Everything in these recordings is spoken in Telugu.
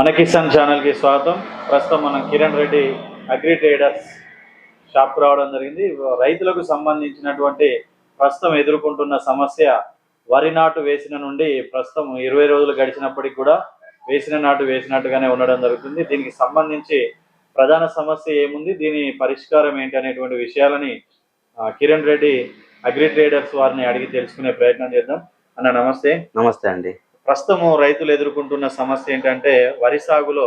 మన కిసాన్ ఛానల్కి స్వాగతం. ప్రస్తుతం మనం కిరణ్ రెడ్డి అగ్రి ట్రేడర్స్ షాప్కి రావడం జరిగింది. రైతులకు సంబంధించినటువంటి ప్రస్తుతం ఎదుర్కొంటున్న సమస్య వరి నాటు వేసిన నుండి ప్రస్తుతం ఇరవై రోజులు గడిచినప్పటికి కూడా వేసిన నాటు వేసినట్టుగానే ఉండడం జరుగుతుంది. దీనికి సంబంధించి ప్రధాన సమస్య ఏముంది? దీని పరిష్కారం ఏంటి అనేటువంటి విషయాలని కిరణ్ రెడ్డి అగ్రి ట్రేడర్స్ వారిని అడిగి తెలుసుకునే ప్రయత్నం చేద్దాం. అన్న నమస్తే. నమస్తే అండి. ప్రస్తుతం రైతులు ఎదుర్కొంటున్న సమస్య ఏంటంటే వరి సాగులో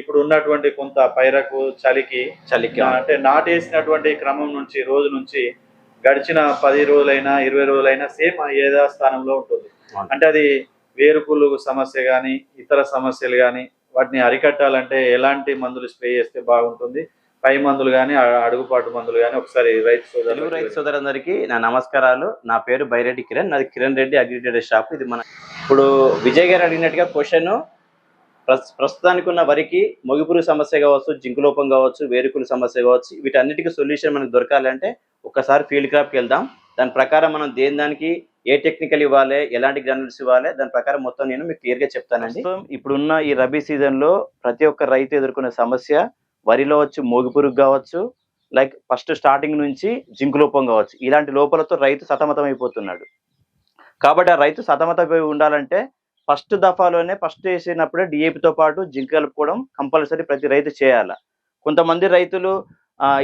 ఇప్పుడు ఉన్నటువంటి కొంత పైరకు చలికి చలికి అంటే నాటేసినటువంటి క్రమం నుంచి రోజు నుంచి గడిచిన పది రోజులైనా ఇరవై రోజులైనా సేమ్ ఏదా స్థానంలో ఉంటుంది. అంటే అది వేరుపులు సమస్య కానీ ఇతర సమస్యలు కానీ వాటిని అరికట్టాలంటే ఎలాంటి మందులు స్ప్రే చేస్తే బాగుంటుంది? పై మందులు కానీ అడుగుపాటు మందులు కానీ ఒకసారి రైతు తెలుగు రైతు సోదరులు సోదరులందరికీ నా నమస్కారాలు. నా పేరు బైరెడ్డి కిరణ్. నాది కిరణ్ రెడ్డి అగ్రిటేటర్ షాప్. ఇది మన ఇప్పుడు విజయ్ గారు అడిగినట్టుగా క్వశ్చన్ ప్రస్తుతానికి ఉన్న వరికి మొగిపురు సమస్య కావచ్చు జింకు లోపం కావచ్చు వేరుకుల సమస్య కావచ్చు వీటన్నిటికీ సొల్యూషన్ మనకు దొరకాలంటే ఒక్కసారి ఫీల్డ్ క్రాప్కి వెళ్దాం. దాని ప్రకారం మనం దేని దానికి ఏ టెక్నికల్ ఇవ్వాలి ఎలాంటి గ్రానుల్స్ ఇవ్వాలి దాని ప్రకారం మొత్తం నేను మీకు క్లియర్గా చెప్తానండి. ఇప్పుడున్న ఈ రబీ సీజన్లో ప్రతి ఒక్క రైతు ఎదుర్కొనే సమస్య వరిలో వచ్చి మోగిపురుగు కావచ్చు లైక్ ఫస్ట్ స్టార్టింగ్ నుంచి జింకు లోపం కావచ్చు. ఇలాంటి లోపాలతో రైతు సతమతం అయిపోతున్నాడు కాబట్టి ఆ రైతు సతమతమై ఉండాలంటే ఫస్ట్ దఫాలోనే ఫస్ట్ వేసినప్పుడే డిఏపితో పాటు జింక్ కలుపుకోవడం కంపల్సరీ ప్రతి రైతు చేయాలి. కొంతమంది రైతులు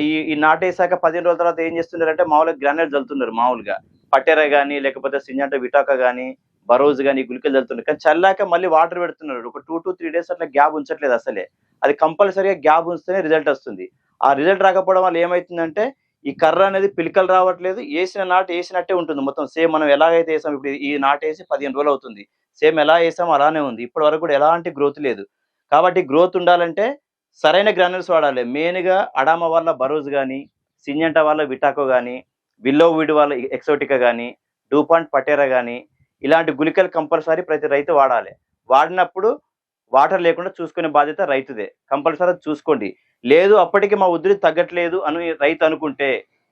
ఈ ఈ నాటేసాక పదిహేను రోజుల తర్వాత ఏం చేస్తున్నారంటే మామూలుగా గ్రానైట్ చల్లుతున్నారు మామూలుగా. పట్టెర కానీ లేకపోతే సింజంట విటాక కానీ బరోజ్ కానీ గుళికలు చల్లుతున్నారు కానీ చల్లాక మళ్ళీ వాటర్ పెడుతున్నారు. ఒక టూ టు త్రీ డేస్ అట్లా గ్యాప్ ఉంచట్లేదు అసలే. అది కంపల్సరీగా గ్యాప్ ఉంచితేనే రిజల్ట్ వస్తుంది. ఆ రిజల్ట్ రాకపోవడం వల్ల ఏమవుతుందంటే ఈ కర్ర అనేది పిలికలు రావట్లేదు. వేసిన నాటు వేసినట్టే ఉంటుంది. మొత్తం సేమ్ మనం ఎలాగైతే వేసాం ఇప్పుడు ఈ నాటు వేసి పదిహేను రోజులు అవుతుంది. సేమ్ ఎలా వేసాం అలానే ఉంది. ఇప్పటి వరకు కూడా ఎలాంటి గ్రోత్ లేదు. కాబట్టి గ్రోత్ ఉండాలంటే సరైన గ్రానుల్స్ వాడాలి. మెయిన్గా అడామ వల్ల బరోజ్ కానీ సింజంట వల్ల విటాకో కానీ విల్లో వీడ్ వల్ల ఎక్సోటికా కానీ డూపాంట్ పటేరా కానీ ఇలాంటి గుళికలు కంపల్సరీ ప్రతి రైతు వాడాలి. వాడినప్పుడు వాటర్ లేకుండా చూసుకునే బాధ్యత రైతుదే. కంపల్సరీ చూసుకోండి. లేదు అప్పటికి మా ఉధృతి తగ్గట్లేదు అని రైతు అనుకుంటే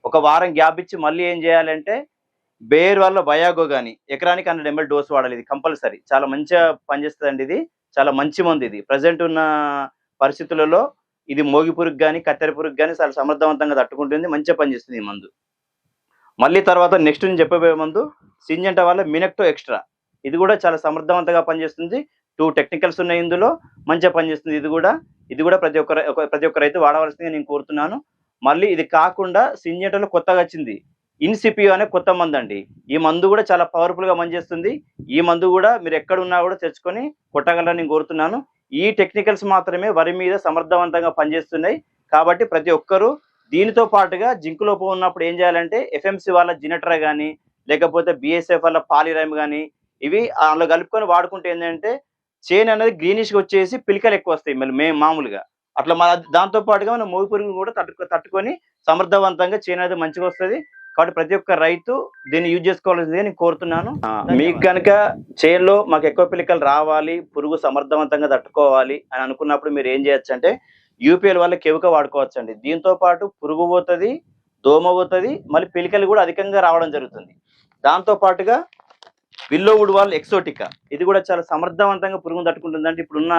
ఒక వారం గ్యాప్ ఇచ్చి మళ్ళీ ఏం చేయాలంటే బేర్ వల్ల బయాగో కానీ ఎకరానికి హండ్రెడ్ ఎంఎల్ డోస్ వాడాలి. ఇది కంపల్సరీ. చాలా మంచిగా పనిచేస్తుందండి ఇది. చాలా మంచి మంది ఇది. ప్రజెంట్ ఉన్న పరిస్థితులలో ఇది మోగిపురుగు కానీ కత్తెర పురుగు కానీ చాలా సమర్థవంతంగా తట్టుకుంటుంది. మంచిగా పనిచేస్తుంది ఈ మందు. మళ్ళీ తర్వాత నెక్స్ట్ నేను చెప్పబోయే మందు సింజంట వల్ల మినెక్టో ఎక్స్ట్రా. ఇది కూడా చాలా సమర్థవంతంగా పనిచేస్తుంది. టూ టెక్నికల్స్ ఉన్నాయి ఇందులో. మంచిగా పనిచేస్తుంది. ఇది కూడా. ఇది కూడా ప్రతి ఒక్కరు ప్రతి ఒక్క రైతు వాడవలసిందిగా నేను కోరుతున్నాను. మళ్ళీ ఇది కాకుండా సింజంటలో కొత్తగా వచ్చింది. ఇన్సిపియో అనే కొత్త మందు అండి ఈ మందు కూడా చాలా పవర్ఫుల్గా పనిచేస్తుంది. ఈ మందు కూడా మీరు ఎక్కడ ఉన్నా కూడా తెచ్చుకొని కొట్టగలరని నేను కోరుతున్నాను. ఈ టెక్నికల్స్ మాత్రమే వరి మీద సమర్థవంతంగా పనిచేస్తున్నాయి. కాబట్టి ప్రతి ఒక్కరూ దీనితో పాటుగా జింకు లోపం ఉన్నప్పుడు ఏం చేయాలంటే ఎఫ్ఎంసి వాళ్ళ జినట్రా కానీ లేకపోతే బిఎస్ఎఫ్ వాళ్ళ పాలిరైమ్ కానీ ఇవి అందులో కలుపుకొని వాడుకుంటే ఏంటంటే చేను అనేది గ్రీనిష్గా వచ్చేసి పిలికలు ఎక్కువ వస్తాయి మళ్ళీ మే మామూలుగా. అట్లా మన దాంతో పాటుగా మనం మోగి పురుగును కూడా తట్టుకు తట్టుకొని సమర్థవంతంగా చేను అనేది మంచిగా వస్తుంది. కాబట్టి ప్రతి ఒక్క రైతు దీన్ని యూజ్ చేసుకోవాల్సిందిగా నేను కోరుతున్నాను. మీకు కనుక చేనులో మాకు ఎక్కువ పిలికలు రావాలి పురుగు సమర్థవంతంగా తట్టుకోవాలి అని అనుకున్నప్పుడు మీరు ఏం చేయొచ్చు అంటే యూపీఎల్ వల్ల కెవుక వాడుకోవచ్చు అండి దీంతో పాటు పురుగు పోతుంది దోమ పోతుంది మళ్ళీ పిలికలు కూడా అధికంగా రావడం జరుగుతుంది. దాంతో పాటుగా విల్లోవుడ్ వాల్ ఎక్సోటికా. ఇది కూడా చాలా సమర్థవంతంగా పురుగును తట్టుకుంటుంది అంటే ఇప్పుడున్న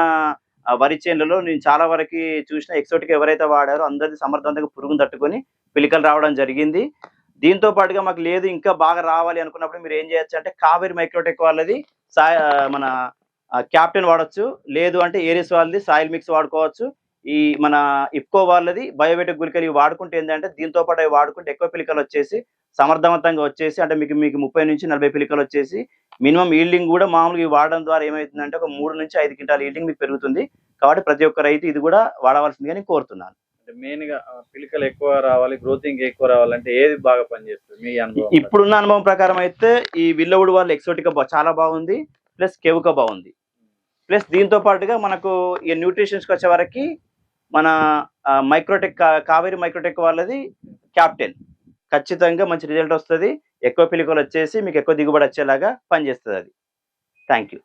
వరి చేనులలో నేను చాలా వరకు చూసిన ఎక్సోటికా ఎవరైతే వాడారో అందరిది సమర్థవంతంగా పురుగును తట్టుకొని పిలికలు రావడం జరిగింది. దీంతో పాటుగా మాకు లేదు ఇంకా బాగా రావాలి అనుకున్నప్పుడు మీరు ఏం చేయొచ్చు అంటే కావేరి మైక్రోటెక్ వాళ్ళది సా- మన క్యాప్టెన్ వాడచ్చు. లేదు అంటే ఏరియస్ వాళ్ళది సాయిల్ మిక్స్ వాడుకోవచ్చు. ఈ మన ఇఫ్కో వాళ్ళది బయోబెటిక్ గుళికలు ఇవి వాడుకుంటే ఏంటంటే దీంతో పాటు అవి వాడుకుంటే ఎక్కువ పిలికలు వచ్చేసి సమర్థవంతంగా వచ్చేసి అంటే మీకు మీకు ముప్పై నుంచి నలభై పిలికలు వచ్చేసి మినిమం ఈల్డింగ్ కూడా మామూలుగా వాడడం ద్వారా ఏమవుతుందంటే ఒక మూడు నుంచి ఐదు క్వింటాల ఈల్డింగ్ మీకు పెరుగుతుంది. కాబట్టి ప్రతి ఒక్క రైతు ఇది కూడా వాడవలసిందిగా నేను కోరుతున్నాను. అంటే మెయిన్గా పిలికలు ఎక్కువ రావాలి గ్రోతింగ్ ఎక్కువ రావాలంటే ఏది బాగా పనిచేస్తుంది మీ అనుభవం ఇప్పుడున్న అనుభవం ప్రకారం అయితే ఈ విల్లవుడ్ వాళ్ళ ఎక్సోటిక చాలా బాగుంది ప్లస్ కెవుక బాగుంది. ప్లస్ దీంతో పాటుగా మనకు ఈ న్యూట్రిషన్స్కి వచ్చే వరకు మన మైక్రోటెక్ కావేరి మైక్రోటెక్ వాళ్ళది క్యాప్టెన్ ఖచ్చితంగా మంచి రిజల్ట్ వస్తుంది. ఎక్కువ పిలుకలు వచ్చేసి మీకు ఎక్కువ దిగుబడి వచ్చేలాగా పనిచేస్తుంది అది. Thank you